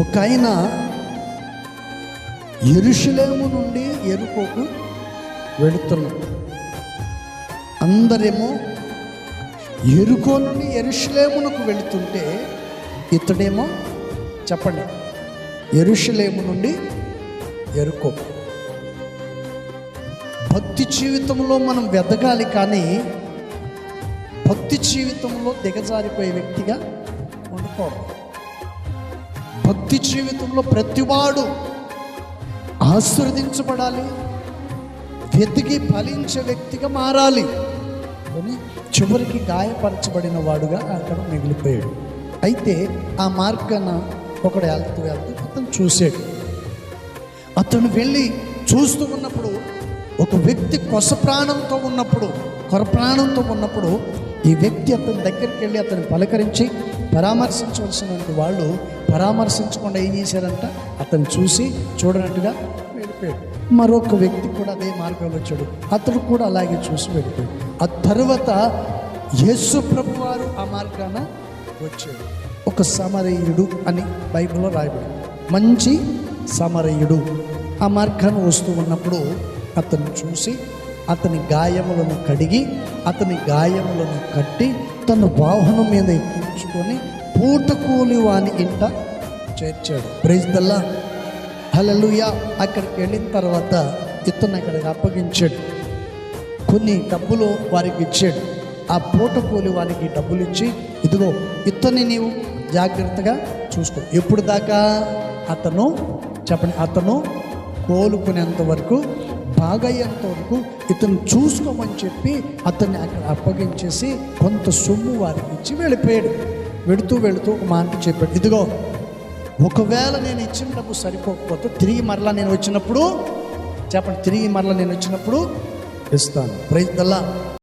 ఒక ఆయన ఎరుషులేము నుండి ఎరుకోకు వెళుతున్నాడు. అందరేమో ఎరుకో నుండి ఎరుషులేమునకు వెళుతుంటే ఇతడేమో చెప్పండి ఎరుషులేము నుండి ఎరుకో. భక్తి జీవితంలో మనం వెదగాలి కానీ భక్తి జీవితంలో దిగజారిపోయే వ్యక్తిగా ఉండకూడదు భక్తి జీవితంలో ప్రతివాడు ఆశీర్వదించబడాలి వెతికి ఫలించే వ్యక్తిగా మారాలి. అని చివరికి గాయపరచబడిన వాడుగా అక్కడ మిగిలిపోయాడు. అయితే ఆ మార్గాన ఒకడు వెళ్తూ వెళ్తూ అతను చూశాడు. అతను వెళ్ళి చూస్తూ ఉన్నప్పుడు ఒక వ్యక్తి కొస ప్రాణంతో ఉన్నప్పుడు కొర ప్రాణంతో ఉన్నప్పుడు ఈ వ్యక్తి అతని దగ్గరికి వెళ్ళి అతన్ని పలకరించి పరామర్శించవలసినటువంటి వాళ్ళు పరామర్శించకుండా ఏం చేశారంట? అతను చూసి చూడనట్టుగా వెళ్ళిపోయాడు. మరొక వ్యక్తి కూడా అదే మార్గంలో వచ్చాడు. అతడు కూడా అలాగే చూసి వెళ్ళిపోయాడు. ఆ తర్వాత యేసు ప్రభు వారు ఆ మార్గాన వచ్చాడు. ఒక సమరయుడు అని బైబిల్లో రాయబడి మంచి సమరయుడు. ఆ మార్గాన్ని వస్తూ ఉన్నప్పుడు అతను చూసి అతని గాయములను కడిగి అతని గాయములను కట్టి తన వాహనం మీద ఎక్కించుకొని పూటకూలి వాని ఇంట చేర్చాడు. ప్రైజ్ దల్లా హలలుయా అక్కడికి వెళ్ళిన తర్వాత ఇతను అక్కడికి అప్పగించాడు. కొన్ని డబ్బులు వారికి ఇచ్చాడు. ఆ పూట కూలి వానికి డబ్బులు ఇచ్చి ఇదిగో ఇతన్ని నీవు జాగ్రత్తగా చూసుకో. ఎప్పుడు దాకా? అతను చెప్పండి అతను కోలుకునేంత వరకు బాగయ్యేంత వరకు ఇతను చూసుకోమని చెప్పి అతన్ని అక్కడ అప్పగించేసి కొంత సొమ్ము వారికి ఇచ్చి వెళ్ళిపోయాడు. వెళుతూ వెళుతూ ఒక మాట చెప్పాడు. ఇదిగో ఒకవేళ నేను ఇచ్చిన డబ్బు సరిపోకపోతే తిరిగి మరలా నేను వచ్చినప్పుడు చెప్పండి తిరిగి మరలా నేను వచ్చినప్పుడు ఇస్తాను. ప్రైజ్ దల్లా